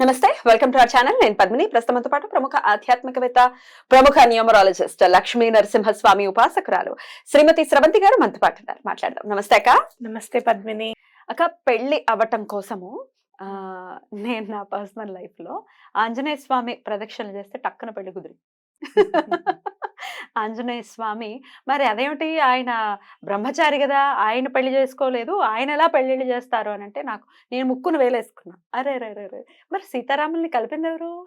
నమస్తే welcome to our channel. నేను పద్మిని. ప్రస్తుతంతో పాటు ప్రముఖ ఆధ్యాత్మికవేత్త ప్రముఖ న్యూమరాలజిస్ట్ లక్ష్మీ నరసింహస్వామి ఉపాసకురాలు శ్రీమతి స్రవంతి గారు మనతో పాటు మాట్లాడదాం. నమస్తే అక్క. నమస్తే పద్మిని. అక్క పెళ్ళి అవ్వటం కోసము ఆ నేను నా పర్సనల్ లైఫ్లో ఆంజనేయ స్వామి ప్రదక్షిణలు చేస్తే టక్కన పెళ్ళి కుదిరి. ఆంజనేయ స్వామి. మరి అదేమిటి? ఆయన బ్రహ్మచారి కదా ఆయన పెళ్ళి చేసుకోలేదు ఆయన ఎలా పెళ్ళిళ్ళు చేస్తారు అని అంటే నాకు నేను ముక్కును వేలేసుకున్నా. అరే రే రే మరి సీతారాముల్ని కలిపింది ఎవరు?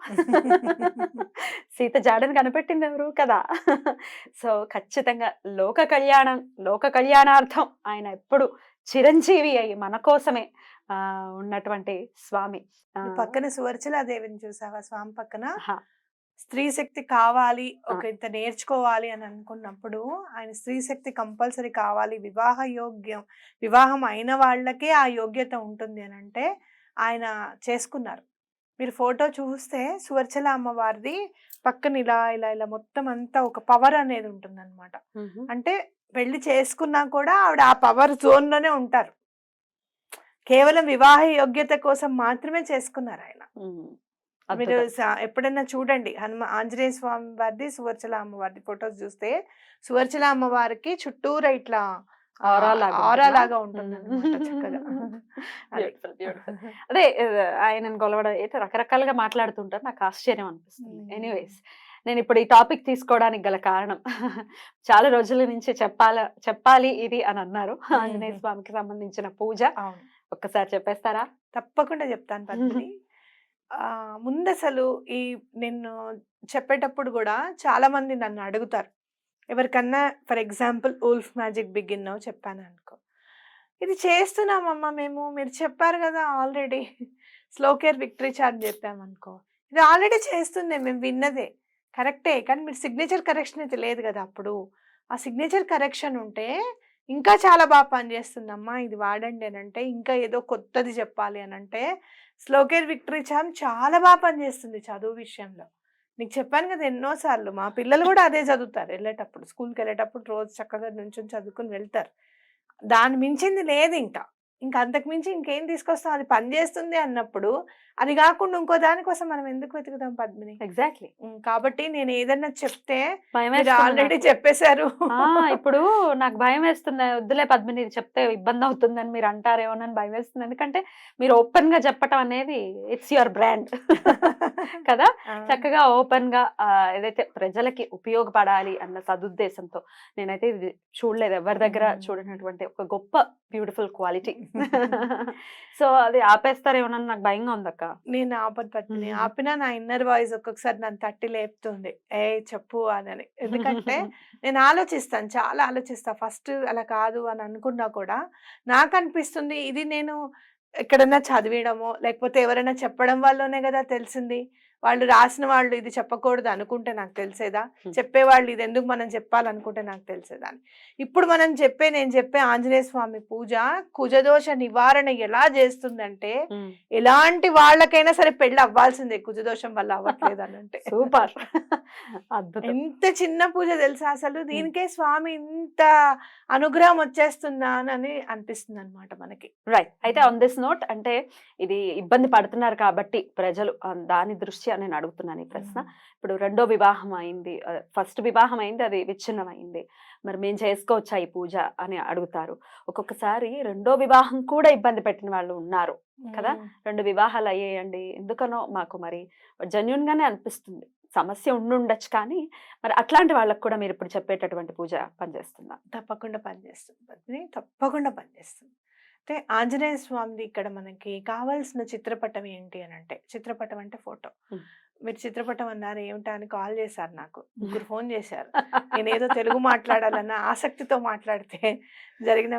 సీత జాడని కనిపెట్టింది ఎవరు? కదా. సో ఖచ్చితంగా లోక కళ్యాణం లోక కళ్యాణార్థం ఆయన ఎప్పుడు చిరంజీవి అయ్యి మన కోసమే ఆ ఉన్నటువంటి స్వామి. పక్కన సువర్చలాదేవిని చూసావా? స్వామి పక్కన. స్త్రీ శక్తి కావాలి ఒక ఇంత నేర్చుకోవాలి అని అనుకున్నప్పుడు ఆయన స్త్రీ శక్తి కంపల్సరీ కావాలి. వివాహ యోగ్యం వివాహం అయిన వాళ్ళకే ఆ యోగ్యత ఉంటుంది అని అంటే ఆయన చేసుకున్నారు. మీరు ఫోటో చూస్తే సువర్చల అమ్మవారిది పక్కన ఇలా ఇలా ఇలా మొత్తం అంతా ఒక పవర్ అనేది ఉంటుంది మ్హూ. అంటే పెళ్ళి చేసుకున్నా కూడా ఆవిడ ఆ పవర్ జోన్లోనే ఉంటారు. కేవలం వివాహ యోగ్యత కోసం మాత్రమే చేసుకున్నారు ఆయన. మీరు ఎప్పుడైనా చూడండి హనుమ ఆంజనేయ స్వామి వారిది సువర్చల అమ్మవారిది ఫొటోస్ చూస్తే సువర్చల అమ్మవారికి చుట్టూరా ఇట్లా ఆ, ఆరా లాగా ఆరా ఉంటుందా? అది. ఆయన గొలవడం అయితే రకరకాలుగా మాట్లాడుతుంటారు. నాకు ఆశ్చర్యం అనిపిస్తుంది. ఎనీవేస్ నేను ఇప్పుడు ఈ టాపిక్ తీసుకోవడానికి గల కారణం. చాలా రోజుల నుంచి చెప్పాల చెప్పాలి ఇది అని అన్నారు. ఆంజనేయ. స్వామికి సంబంధించిన పూజ. ఒక్కసారి చెప్పేస్తారా? తప్పకుండా చెప్తాను పద్మిని. ముందసలు ఈ నేను చెప్పేటప్పుడు కూడా చాలామంది నన్ను అడుగుతారు. ఎవరికన్నా for example wolf magic begin చెప్పాను అనుకో ఇది చేస్తున్నామమ్మా మేము మీరు చెప్పారు కదా already. Slow care victory chart చెప్పామనుకో. ఇది ఆల్రెడీ చేస్తుందే మేము విన్నదే. కరెక్టే కానీ మీరు సిగ్నేచర్ కరెక్షన్ అయితే లేదు కదా అప్పుడు. ఆ సిగ్నేచర్ కరెక్షన్ ఉంటే ఇంకా చాలా బాగా పనిచేస్తుందమ్మా ఇది వాడండి అని అంటే ఇంకా ఏదో కొత్తది చెప్పాలి అని అంటే స్లోకేర్ విక్టరీ చామ్ చాలా బాగా పనిచేస్తుంది చదువు విషయంలో. నీకు చెప్పాను కదా ఎన్నోసార్లు మా పిల్లలు కూడా అదే చదువుతారు. వెళ్ళేటప్పుడు స్కూల్కి వెళ్ళేటప్పుడు రోజు చక్కగా నుంచొని చదువుకుని వెళ్తారు. దాని మించింది లేదు ఇంకా ఇంకా అంతకు మించి ఇంకేం తీసుకొస్తాం? అది పనిచేస్తుంది అన్నప్పుడు అది కాకుండా ఇంకో దానికోసం మనం ఎందుకు వెతుకుదాం పద్మిని? ఎగ్జాక్ట్లీ కాబట్టి నేను ఏదన్నా చెప్తే ఆల్రెడీ. చెప్పేశారు. ఇప్పుడు నాకు భయం వేస్తుంది. వద్దులే పద్మిని ఇది చెప్తే ఇబ్బంది అవుతుందని మీరు అంటారేమోనని భయం వేస్తుంది. ఎందుకంటే మీరు ఓపెన్గా చెప్పటం అనేది ఇట్స్ యువర్ బ్రాండ్ కదా? చక్కగా ఓపెన్గా ఏదైతే ప్రజలకి ఉపయోగపడాలి అన్న సదుద్దేశంతో నేనైతే ఇది చూడలేదు. ఎవరి దగ్గర. చూడనటువంటి ఒక గొప్ప బ్యూటిఫుల్ క్వాలిటీ సో అది ఆపేస్తారేమోనని నాకు భయంగా ఉందక్క. నేను ఆపదు పద్మిని మ్మ్. ఆపినా నా ఇన్నర్ వాయిస్ ఒక్కొక్కసారి నన్ను తట్టి లేపుతుంది. ఏ చెప్పు అని ఎందుకంటే నేను ఆలోచిస్తాను. చాలా ఆలోచిస్తా. ఫస్ట్ అలా కాదు అని అనుకున్నా కూడా నాకు అనిపిస్తుంది ఇది నేను ఎక్కడైనా చదివడమో లేకపోతే ఎవరైనా చెప్పడం వల్లనే కదా తెలిసింది. వాళ్ళు రాసిన వాళ్ళు ఇది చెప్పకూడదు అనుకుంటే నాకు తెలిసేదా. చెప్పేవాళ్ళు ఇది ఎందుకు మనం చెప్పాలనుకుంటే నాకు తెలిసేదా అని. ఇప్పుడు మనం చెప్పే నేను చెప్పే ఆంజనేయ స్వామి పూజ కుజదోష నివారణ ఎలా చేస్తుందంటే. ఎలాంటి వాళ్ళకైనా సరే పెళ్ళి అవ్వాల్సిందే కుజదోషం వల్ల అవ్వట్లేదు అని అంటే. సూపర్. ఎంత చిన్న పూజ తెలుసా అసలు? దీనికే స్వామి ఇంత అనుగ్రహం వచ్చేస్తుందా అని అనిపిస్తుంది అనమాట మనకి. రైట్ అయితే ఆన్ దిస్ నోట్ అంటే ఇది ఇబ్బంది పడుతున్నారు కాబట్టి ప్రజలు దాని దృష్ట్యా నేను అడుగుతున్నాను ఈ ప్రశ్న. ఇప్పుడు రెండో వివాహం అయింది. ఫస్ట్ వివాహం అయింది అది విచ్ఛిన్నం అయింది. మరి మేము చేసుకోవచ్చా ఈ పూజ అని అడుగుతారు. ఒక్కొక్కసారి రెండో వివాహం కూడా ఇబ్బంది పెట్టిన వాళ్ళు ఉన్నారు కదా? రెండు వివాహాలు అయ్యేయండి. ఎందుకనో మాకు మరి జెన్యున్ గానే అనిపిస్తుంది. సమస్య ఉండుండొచ్చు కానీ మరి అట్లాంటి వాళ్ళకు కూడా మీరు ఇప్పుడు చెప్పేటటువంటి పూజ పనిచేస్తుందా? తప్పకుండా పనిచేస్తుంది. తప్పకుండా పనిచేస్తుంది. అంటే ఆంజనేయ స్వామిది ఇక్కడ మనకి కావాల్సిన చిత్రపటం ఏంటి అని అంటే చిత్రపటం అంటే ఫోటో. మీరు చిత్రపటం అన్నారు ఏమిటా అని కాల్ చేశారు నాకు. ముగ్గురు ఫోన్ చేశారు. నేనేదో తెలుగు మాట్లాడాలన్న ఆసక్తితో మాట్లాడితే జరిగిన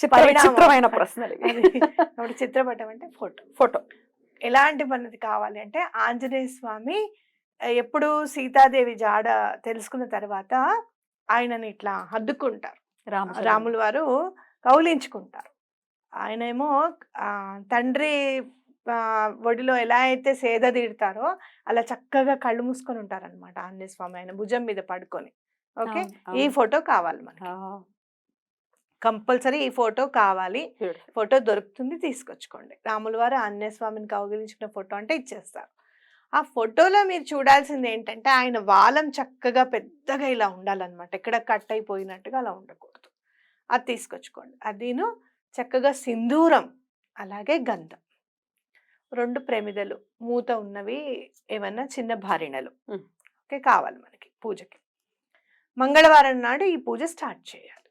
చిత్ర పరిణామం. విచిత్రమైన ప్రశ్నలు ఇవి. అది. కాబట్టి చిత్రపటం అంటే ఫోటో. ఫోటో. ఎలాంటి మనది కావాలి అంటే ఆంజనేయ స్వామి ఎప్పుడు సీతాదేవి జాడ తెలుసుకున్న తర్వాత ఆయనని ఇట్లా హద్దుకుంటారు. రామ రాములు వారు కౌలించుకుంటారు. ఆయన ఏమో ఆ, తండ్రి ఒడిలో ఎలా అయితే సేద తీడతారో అలా చక్కగా కళ్ళు మూసుకొని ఉంటారన్నమాట ఆంజనేయ స్వామి ఆయన భుజం మీద పడుకొని. ఓకే? ఈ ఫోటో కావాలి మనకి. కంపల్సరీ ఈ ఫోటో కావాలి. ఫోటో దొరుకుతుంది తీసుకొచ్చుకోండి. రాముల వారు ఆంజనేయ స్వామిని కౌగిలించుకున్న ఫోటో అంటే ఇచ్చేస్తారు. ఆ ఫోటోలో మీరు చూడాల్సింది ఏంటంటే ఆయన వాలం చక్కగా పెద్దగా ఇలా ఉండాలన్నమాట. ఎక్కడ కట్ అయిపోయినట్టుగా అలా ఉండకూడదు. అది తీసుకొచ్చుకోండి. అదిను చక్కగా సింధూరం అలాగే గంధం. రెండు ప్రమిదలు మూత ఉన్నవి ఏమన్నా చిన్న భారిణలు. ఓకే కావాలి మనకి పూజకి. మంగళవారం నాడు ఈ పూజ స్టార్ట్ చేయాలి.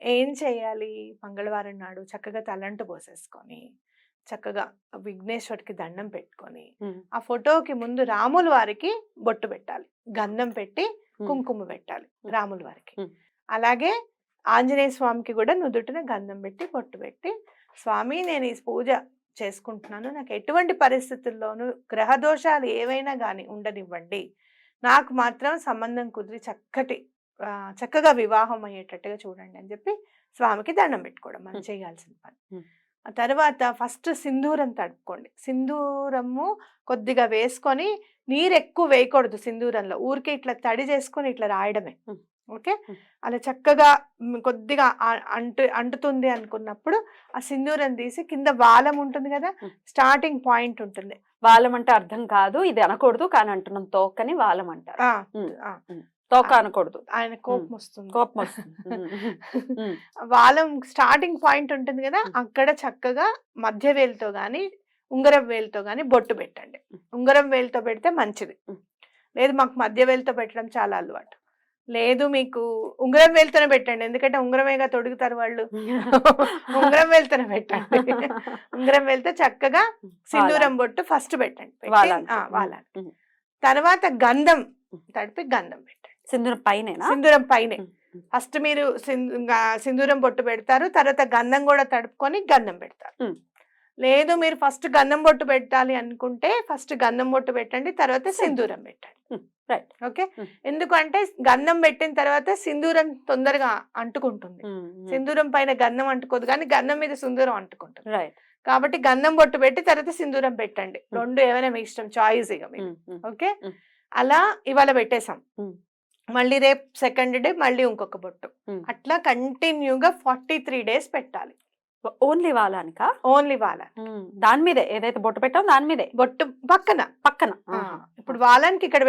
ఏం చేయాలి? మంగళవారం నాడు చక్కగా తలంటు పోసేసుకొని చక్కగా విఘ్నేశ్వరికి దండం పెట్టుకొని ఆ ఫోటోకి ముందు రాముల వారికి బొట్టు పెట్టాలి. గంధం పెట్టి కుంకుమ పెట్టాలి. రాముల వారికి. అలాగే ఆంజనేయ స్వామికి కూడా నుదుటిన గంధం పెట్టి బొట్టు పెట్టి స్వామి నేను ఈ పూజ చేసుకుంటున్నాను. నాకు ఎటువంటి పరిస్థితుల్లోనూ గ్రహ దోషాలు ఏవైనా కానీ ఉండనివ్వండి. నాకు మాత్రం సంబంధం కుదిరి చక్కటి చక్కగా వివాహం అయ్యేటట్టుగా చూడండి అని చెప్పి స్వామికి దండం పెట్టుకోవడం. మనం. చేయాల్సిన పని. ఆ తర్వాత ఫస్ట్ సింధూరం తడుపుకోండి. సింధూరము కొద్దిగా వేసుకొని నీరు ఎక్కువ వేయకూడదు సింధూరంలో. ఊరికే ఇట్లా తడి చేసుకొని ఇట్లా రాయడమే. ఓకే. అలా చక్కగా కొద్దిగా అంటు అంటుతుంది అనుకున్నప్పుడు ఆ సింధూరం తీసి కింద వాలం ఉంటుంది కదా. స్టార్టింగ్ పాయింట్ ఉంటుంది. వాలం అంటే అర్థం కాదు ఇది అనకూడదు కానీ అంటున్నాం తోకని వాలం అంటారు. తోక అనకూడదు. ఆయన కోపం వస్తుంది. కోపం వస్తుంది. వాలం స్టార్టింగ్ పాయింట్ ఉంటుంది కదా. అక్కడ చక్కగా మధ్య వేలుతో గాని ఉంగరం వేలుతో గాని బొట్టు పెట్టండి. ఉంగరం వేలుతో పెడితే మంచిది. లేదు మాకు మధ్య వేలుతో పెట్టడం చాలా అలవాటు. లేదు మీకు ఉంగరం వేలుతోనే పెట్టండి. ఎందుకంటే ఉంగరమేగా తొడుగుతారు వాళ్ళు. ఉంగరం వేలుతోనే పెట్టండి. ఉంగరం వెళ్తే చక్కగా సింధూరం బొట్టు ఫస్ట్ పెట్టండి. ఉమ్. తర్వాత గంధం. తడిపి గంధం పెట్టండి. సింధూరం పైనేనా? సింధూరం పైనే. ఫస్ట్ మీరు సింధూరం బొట్టు పెడతారు. తర్వాత గంధం కూడా తడుపుకొని గంధం పెడతారు. లేదు మీరు ఫస్ట్ గంధం బొట్టు పెట్టాలి అనుకుంటే ఫస్ట్ గంధం బొట్టు పెట్టండి తర్వాత సింధూరం పెట్టండి right. ఓకే. ఎందుకంటే గంధం పెట్టిన తర్వాత సింధూరం తొందరగా అంటుకుంటుంది. సింధూరం పైన గంధం అంటుకోదు కానీ గంధం మీద సింధూరం అంటుకుంటుంది రైట్ కాబట్టి గంధం బొట్టు పెట్టి తర్వాత సింధూరం పెట్టండి. రెండు ఏమైనా మీ ఇష్టం చాయిస్ ఇక ఉమ్. ఓకే. అలా ఇవాళ పెట్టేశాం. మళ్ళీ రేపు సెకండ్ డే మళ్ళీ ఇంకొక బొట్టు. అట్లా కంటిన్యూగా ఫార్టీ త్రీ డేస్ పెట్టాలి ఓన్లీ వాలానికా? ఓన్లీ వాళ్ళ ఉమ్, దాని మీదే ఏదైతే బొట్టు పెట్టాం దాని మీదే? బొట్టు పక్కన. పక్కన. ఇప్పుడు వాలానికి ఇక్కడ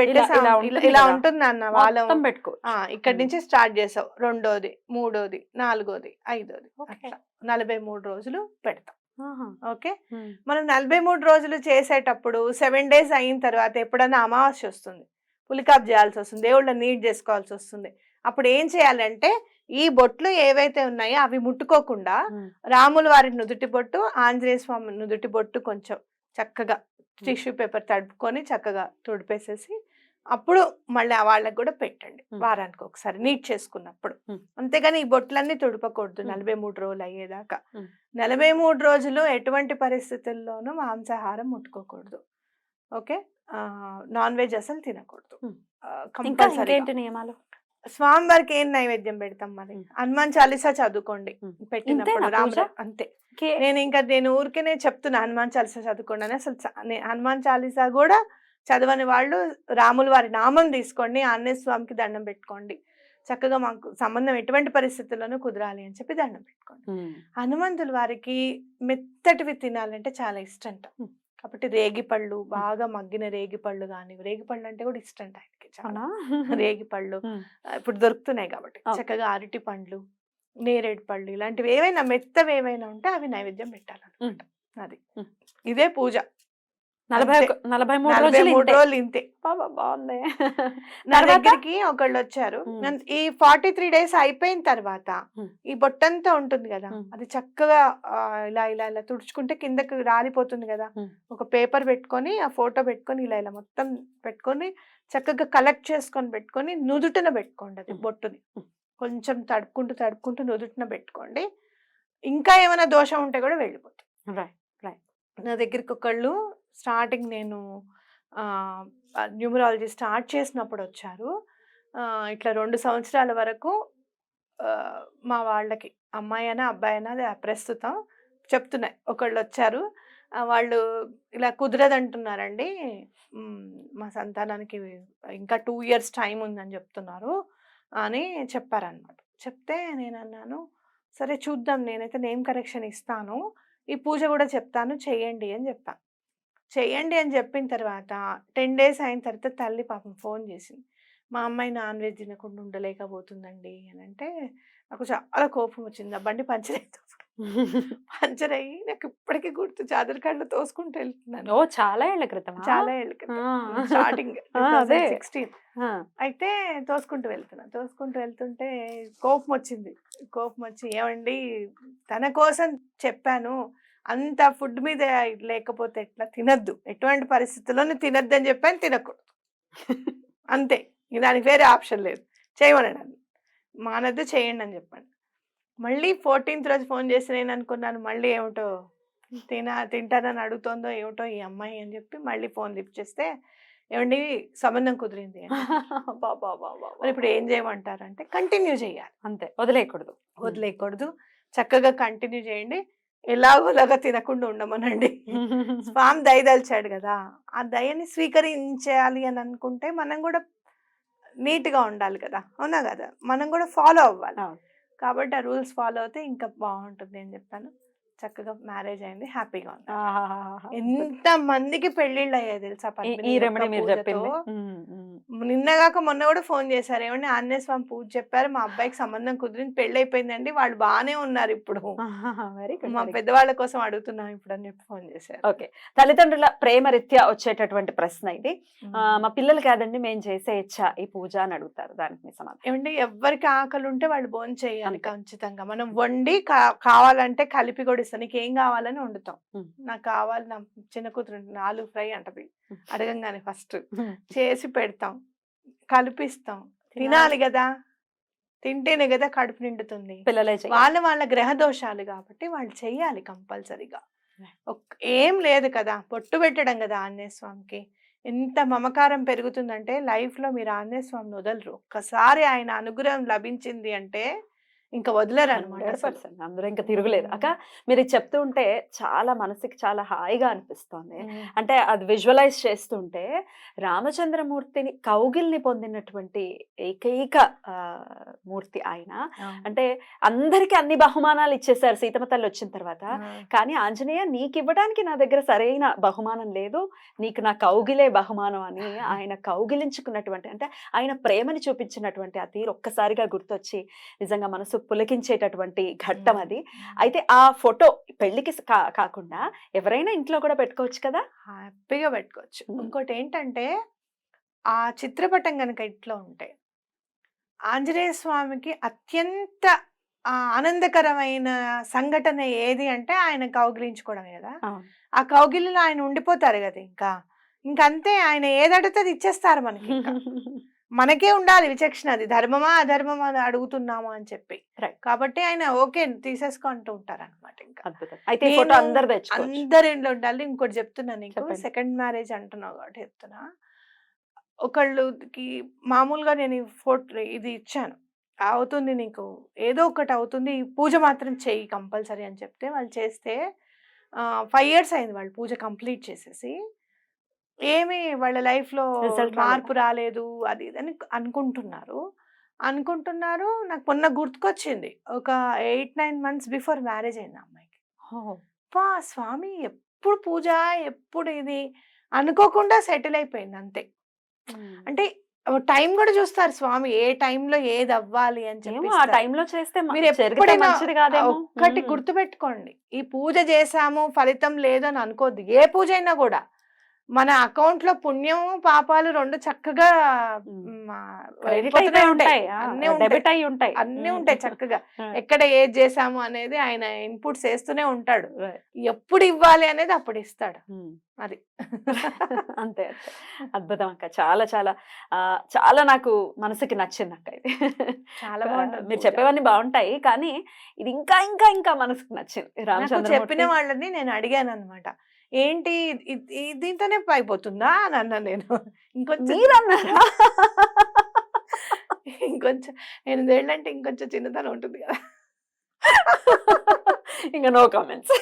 ఇలా ఉంటుంది అన్న వాలం మొత్తం పెట్టుకో. ఇక్కడ. నుంచి స్టార్ట్ చేసావు. రెండోది మూడోది నాలుగోది ఐదోది. నలభై మూడు రోజులు పెడతాం. ఓకే? మనం నలభై మూడు రోజులు చేసేటప్పుడు సెవెన్ డేస్ అయిన తర్వాత ఎప్పుడైనా అమావాస్య వస్తుంది. పులికాప్ చేయాల్సి వస్తుంది. దేవుళ్ళని నీట్ చేసుకోవాల్సి వస్తుంది. అప్పుడు ఏం చేయాలంటే ఈ బొట్లు ఏవైతే ఉన్నాయో అవి ముట్టుకోకుండా రాముల వారి నుదుటి బొట్టు ఆంజనేయ స్వామి నుదుటి బొట్టు కొంచెం చక్కగా టిష్యూ పేపర్ తడుపుకొని చక్కగా తుడిపేసేసి అప్పుడు మళ్ళీ వాళ్ళకి కూడా పెట్టండి. వారానికి ఒకసారి నీట్ చేసుకున్నప్పుడు. అంతేగాని ఈ బొట్లన్నీ తుడపకూడదు. నలభై మూడు రోజులు అయ్యేదాకా. నలభై మూడు రోజులు ఎటువంటి పరిస్థితుల్లోనూ మాంసాహారం ముట్టుకోకూడదు ఓకే నాన్ వెజ్ అసలు తినకూడదు. ఇంకేంటి నియమాలు స్వామివారికి ఏం నైవేద్యం పెడతాం మరి. హనుమాన్ చాలీసా చదువుకోండి. పెట్టినప్పుడు రాముడు పూజ? అంతే. నేను ఇంకా నేను ఊరికేనే చెప్తున్నా హనుమాన్ చాలీసా చదువుకోండి అని. అసలు హనుమాన్ చాలీసా కూడా చదవని వాళ్ళు రాముల వారి నామం తీసుకోండి ఆంజనేయ స్వామికి దండం పెట్టుకోండి. చక్కగా మాకు సంబంధం ఎటువంటి పరిస్థితుల్లోనూ కుదరాలి అని చెప్పి దండం పెట్టుకోండి. హనుమంతుల వారికి మెత్తటివి తినాలంటే చాలా Hmm. కాబట్టి రేగి పళ్ళు బాగా మగ్గిన రేగి పళ్ళు కానీ రేగి పళ్ళు అంటే కూడా ఇష్టంట ఆయనకి చాలా. అవునా? రేగి పళ్ళు ఉమ్, ఆ, ఇప్పుడు దొరుకుతున్నాయి కాబట్టి. చక్కగా అరటి పండ్లు నేరేడు పళ్ళు ఇలాంటివి ఏవైనా మెత్తవి ఏవైనా ఉంటే అవి నైవేద్యం పెట్టాలన్నమాట అది. ఇదే పూజ. నలభై నలభై మూడు రోజులు ఇంతే. బాగుంది నా? దగ్గరికి ఒకళ్ళు వచ్చారు ఈ ఫార్టీ త్రీ డేస్ అయిపోయిన తర్వాత. ఈ బొట్టంతా ఉంటుంది కదా. అది చక్కగా ఇలా ఇలా ఇలా తుడుచుకుంటే కిందకి రాలిపోతుంది కదా. ఒక పేపర్ పెట్టుకొని ఆ ఫోటో పెట్టుకొని ఇలా ఇలా మొత్తం పెట్టుకొని చక్కగా కలెక్ట్ చేసుకొని పెట్టుకొని నుదుటిన పెట్టుకోండి అది. బొట్టుని. కొంచెం తడుపుకుంటూ తడుపుకుంటూ నుదుటిన పెట్టుకోండి ఇంకా ఏమైనా దోషం ఉంటే కూడా వెళ్ళిపోతుంది Right. నా దగ్గరికి ఒకళ్ళు స్టార్టింగ్ నేను న్యూమరాలజీ స్టార్ట్ చేసినప్పుడు వచ్చారు ఇట్లా రెండు సంవత్సరాల వరకు మా వాళ్ళకి అమ్మాయి అయినా అబ్బాయి అయినా అది ప్రస్తుతం చెప్తున్నాయి. ఒకళ్ళు వచ్చారు వాళ్ళు ఇలా కుదరదంటున్నారండి. మా సంతానానికి ఇంకా టూ ఇయర్స్ టైం ఉందని చెప్తున్నారు అని చెప్పారనమాట చెప్తే నేను అన్నాను సరే చూద్దాం నేనైతే నేమ్ కరెక్షన్ ఇస్తాను. ఈ పూజ కూడా చెప్తాను చేయండి అని చెప్పాను చేయండి అని చెప్పిన తర్వాత టెన్ డేస్ అయిన తర్వాత తల్లి పాపం ఫోన్ చేసింది. మా అమ్మాయి నాన్ వెజ్ తినకుండా ఉండలేకపోతుందండి అని అంటే నాకు చాలా కోపం వచ్చింది. ఆ బండి పంచర్ అయితే పంచర్ అయ్యి నాకు ఇప్పటికీ గుర్తు చాదరకాండ తోసుకుంటూ వెళ్తున్నాను. ఓ చాలా ఏళ్ళ క్రితం చాలా ఏళ్ళ స్టార్టింగ్ ఆ, అదే. సిక్స్టీన్. అయితే తోసుకుంటూ వెళ్తున్నా. తోసుకుంటూ వెళ్తుంటే కోపం వచ్చింది. కోపం వచ్చి ఏమండి? తన కోసం చెప్పాను. అంత ఫుడ్ మీద లేకపోతే ఎట్లా? తినద్దు. ఎటువంటి పరిస్థితుల్లోనూ తినద్దు అని చెప్పాను తినకూడదు. అంతే. ఇంక దానికి వేరే ఆప్షన్ లేదు. చేయమనండి అని మానద్దు చేయండి అని చెప్పండి. మళ్ళీ ఫోర్టీన్త్ రోజు ఫోన్ చేసి నేను అనుకున్నాను మళ్ళీ ఏమిటో? తిన తింటానని అడుగుతోందో ఏమిటో ఈ అమ్మాయి అని చెప్పి మళ్ళీ ఫోన్ లిఫ్ట్ చేస్తే ఏమండి? సంబంధం కుదిరింది అని. మరి ఇప్పుడు ఏం చేయమంటారంటే కంటిన్యూ చేయాలి. అంతే. వదిలేయకూడదు. వదిలేయకూడదు. చక్కగా కంటిన్యూ చేయండి. ఎలాగోలాగా తినకుండా ఉండమనండి. స్వామి దయదలిచాడు కదా ఆ దయని స్వీకరించాలి అని అనుకుంటే మనం కూడా నీట్గా ఉండాలి కదా అవునా కదా? మనం కూడా ఫాలో అవ్వాలి. కాబట్టి ఆ రూల్స్ ఫాలో అవుతే ఇంకా బాగుంటుంది అని చెప్పాను. చక్కగా మ్యారేజ్ అయింది హ్యాపీగా ఉంది. ఎంత మందికి పెళ్ళిళ్ళు అయ్యాయి తెలుసా ఈ- రెమెడీ మీరు. చెప్పింది. నిన్నగాక మొన్న కూడా ఫోన్ చేశారు. ఏమండి ఆంజనేయ స్వామి పూజ చెప్పారు మా అబ్బాయికి సంబంధం కుదిరింది పెళ్ళి అయిపోయిందండి వాళ్ళు బాగానే ఉన్నారు ఇప్పుడు. మా పెద్దవాళ్ళ కోసం అడుగుతున్నాం ఇప్పుడు అని చెప్పి ఫోన్ చేశారు. ఓకే. తల్లిదండ్రుల ప్రేమ రీత్యా వచ్చేటటువంటి ప్రశ్న ఇది. మా పిల్లలు కాదండి మేము చేసేయచ్చా ఈ పూజ అని అడుగుతారు. దానికి మీ సమాధానం. ఏమంటే ఎవరికి ఆకలి ఉంటే వాళ్ళు భోజనం చేయాలి. ఖచ్చితంగా. మనం వండి కావాలంటే కలిపి కూడా ఇస్తాం నీకు ఏం కావాలని వండుతాం. నాకు కావాలి నా చిన్న కూతురు ఆలు ఫ్రై అంటది. అడగంగానే ఫస్ట్. చేసి పెడతాం. కలిపిస్తాం. తినాలి. కదా తింటేనే కదా కడుపు నిండుతుంది. వాళ్ళ వాళ్ళ గ్రహ దోషాలు కాబట్టి వాళ్ళు చెయ్యాలి కంపల్సరీగా. ఏం లేదు కదా. పొట్టు పెట్టడం కదా ఆంజనేయ స్వామికి. ఎంత మమకారం పెరుగుతుందంటే life లో మీరు ఆంజనేయ స్వామిని వదలరు. ఒక్కసారి ఆయన అనుగ్రహం లభించింది అంటే ఇంకా వదలరు అనమాట 100%. అందులో ఇంకా తిరుగులేదు అక్క మీరు చెప్తూ ఉంటే చాలా మనసుకి చాలా హాయిగా అనిపిస్తోంది. అంటే అది విజువలైజ్ చేస్తుంటే రామచంద్రమూర్తిని కౌగిల్ని పొందినటువంటి ఏకైక మూర్తి ఆయన. అంటే అందరికి అన్ని బహుమానాలు ఇచ్చేసారు సీతమ్మ తల్లి వచ్చిన తర్వాత. కానీ ఆంజనేయ నీకు ఇవ్వడానికి నా దగ్గర సరైన బహుమానం లేదు. నీకు నా కౌగిలే బహుమానం అని ఆయన కౌగిలించుకున్నటువంటి అంటే ఆయన ప్రేమని చూపించినటువంటి ఆ తీరు ఒక్కసారిగా గుర్తొచ్చి నిజంగా మనసు పులకించేటటువంటి ఘట్టం అది. అయితే ఆ ఫోటో పెళ్ళికి కాకుండా ఎవరైనా ఇంట్లో కూడా పెట్టుకోవచ్చు కదా? హ్యాపీగా పెట్టుకోవచ్చు. ఇంకోటి ఏంటంటే ఆ చిత్రపటం కనుక ఇంట్లో ఉంటే ఆంజనేయ స్వామికి అత్యంత ఆనందకరమైన సంఘటన ఏది అంటే ఆయన కౌగిలించుకోవడమే కదా? ఆ కౌగిలిలో ఆయన ఉండిపోతారు కదా ఇంకా. ఇంకంతే ఆయన ఏదడితే అది ఇచ్చేస్తారు మనకి. మనకే ఉండాలి విచక్షణ. అది ధర్మమా అధర్మమా అని అడుగుతున్నామా అని చెప్పి. కాబట్టి ఆయన ఓకే తీసేసుకుంటూ ఉంటారు అనమాట ఇంకా. అయితే అందరు ఇంట్లో ఉండాలి. ఇంకోటి చెప్తున్నా నీకు. సెకండ్ మ్యారేజ్ అంటున్నావు కాబట్టి చెప్తున్నా. ఒకళ్ళకి మామూలుగా నేను ఫోటో ఇది ఇచ్చాను. అవుతుంది నీకు. ఏదో ఒకటి అవుతుంది. పూజ మాత్రం చెయ్యి కంపల్సరీ అని చెప్తే వాళ్ళు చేస్తే ఫైవ్ ఇయర్స్ అయింది వాళ్ళు పూజ కంప్లీట్ చేసేసి. ఏమి వాళ్ళ లైఫ్లో? మార్పు రాలేదు అది ఇది అని అనుకుంటున్నారు. అనుకుంటున్నారు నాకు మొన్న గుర్తుకొచ్చింది. ఒక eight nine months before marriage అయింది అమ్మాయికి. పా స్వామి ఎప్పుడు పూజ ఎప్పుడు ఇది అనుకోకుండా సెటిల్ అయిపోయింది అంతే. అంటే టైం కూడా చూస్తారు స్వామి ఏ టైంలో ఏది అవ్వాలి అని చెప్పి ఆ. టైంలో చేస్తే మీరు ఎప్పుడైనా ఒక్కటి. గుర్తుపెట్టుకోండి. ఈ పూజ చేసాము ఫలితం లేదు అని అనుకోద్దు. ఏ పూజ అయినా కూడా మన అకౌంట్లో పుణ్యము పాపాలు రెండు చక్కగా డెబిట్ అయి ఉంటాయి. అన్నీ ఉంటాయి చక్కగా. ఎక్కడ ఏది చేసాము అనేది ఆయన ఇన్పుట్స్ వేస్తూనే ఉంటాడు. ఎప్పుడు ఇవ్వాలి అనేది అప్పుడు ఇస్తాడు. అది. అంతే అద్భుతం అక్క. చాలా చాలా ఆ, చాలా నాకు మనసుకి నచ్చింది అక్క ఇది. చాలా బాగుంటుంది మీరు. చెప్పేవన్నీ బాగుంటాయి కానీ ఇది ఇంకా ఇంకా ఇంకా మనసుకు నచ్చింది. నాకు రామచంద్రమూర్తి చెప్పిన వాళ్ళని నేను అడిగాను అనమాట ఏంటి దీంతోనే అయిపోతుందా? అని అన్నా నేను. ఇంకొంచెం మీరన్నారా? ఇంకొంచెం ఎనిమిదేళ్ళు అంటే ఇంకొంచెం చిన్నతనం ఉంటుంది కదా. ఇంకా నో కామెంట్స్.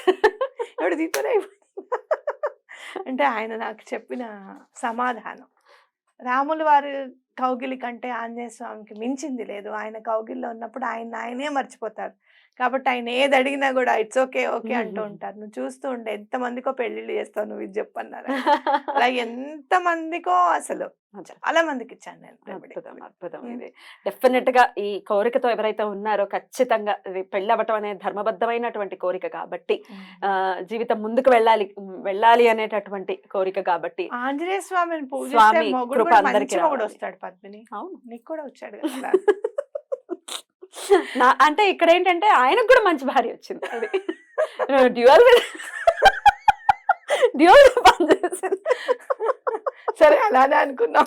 ఇప్పుడు దీంతోనే అయిపోతుందా? అంటే ఆయన నాకు చెప్పిన సమాధానం. రాముల వారి కౌగిలి కంటే ఆంజనేయ స్వామికి మించింది లేదు. ఆయన కౌగిల్లో ఉన్నప్పుడు ఆయన ఆయనే మర్చిపోతారు. కాబట్టి ఆయన ఏది అడిగినా కూడా ఇట్స్ ఓకే ఓకే అంటూ. ఉంటారు నువ్వు చూస్తూ ఉండే ఎంత మందికో పెళ్ళిళ్ళు చేస్తావు నువ్వు ఇది చెప్పన్నారు అలా ఎంత మందికో అసలు. చాలా మందికి ఇచ్చాను నేను. అద్భుతం. ఇది డెఫినెట్గా ఈ కోరికతో ఎవరైతే ఉన్నారో ఖచ్చితంగా పెళ్ళి అవ్వటం అనేది ధర్మబద్ధమైనటువంటి కోరిక కాబట్టి ఆ జీవితం ముందుకు వెళ్ళాలి వెళ్ళాలి అనేటటువంటి కోరిక కాబట్టి ఆంజనేయ స్వామిని కూడా అందరికీ. వస్తాడు పద్మిని అవును నీకు కూడా వచ్చాడు కదా నా అంటే ఇక్కడ ఏంటంటే ఆయనకు కూడా మంచి భార్య వచ్చింది. అది. డ్యూయల్ డ్యూయల్ పనిచేసింది. సరే అలానే అనుకున్నాం.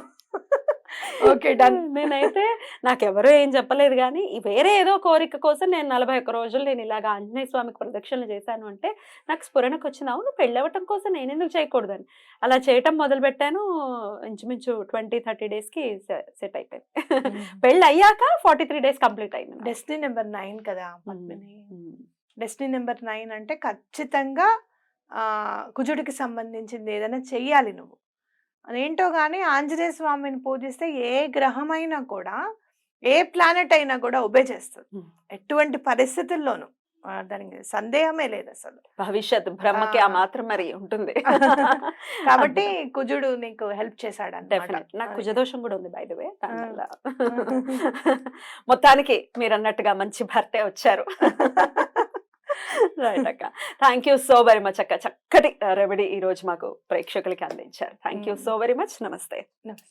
Okay done. నేనైతే నాకెవరూ ఏం చెప్పలేదు కానీ వేరే ఏదో కోరిక కోసం నేను నలభై ఒక్క రోజులు నేను ఇలాగ ఆంజనేయ స్వామికి ప్రదక్షిణలు చేశాను అంటే నాకు స్ఫురణకు వచ్చింది అవును పెళ్ళవటం కోసం నేను ఎందుకు చేయకూడదని. అలా చేయటం మొదలు పెట్టాను ఇంచుమించు ట్వంటీ థర్టీ డేస్కి సెట్ అయిపోయింది. పెళ్ళి అయ్యాక ఫార్టీ త్రీ డేస్ కంప్లీట్ అయింది. డెస్టినీ నెంబర్ నైన్ కదా పద్మిని. డెస్టినీ నెంబర్ నైన్ అంటే ఖచ్చితంగా కుజుడికి సంబంధించింది ఏదైనా చెయ్యాలి నువ్వు. అదేంటో కానీ ఆంజనేయ స్వామిని పూజిస్తే ఏ గ్రహమైనా కూడా ఏ ప్లానెట్ అయినా కూడా ఒబే చేస్తుంది. ఎటువంటి పరిస్థితుల్లోనూ. దానికి సందేహమే లేదు అసలు. భవిష్యత్ బ్రహ్మకి ఆ. మాత్రం మరి ఉంటుంది. కాబట్టి కుజుడు నీకు హెల్ప్ చేశాడు డెఫినెట్ నాకు కుజదోషం కూడా ఉంది బై ద వే ఆ. మొత్తానికి మీరు అన్నట్టుగా మంచి భర్తే వచ్చారు. రైట్ అక్క. Thank you so very much అక్క. చక్కటి రెమెడీ ఈ రోజు మాకు ప్రేక్షకులకి అందించారు. Thank you. So very much నమస్తే నమస్తే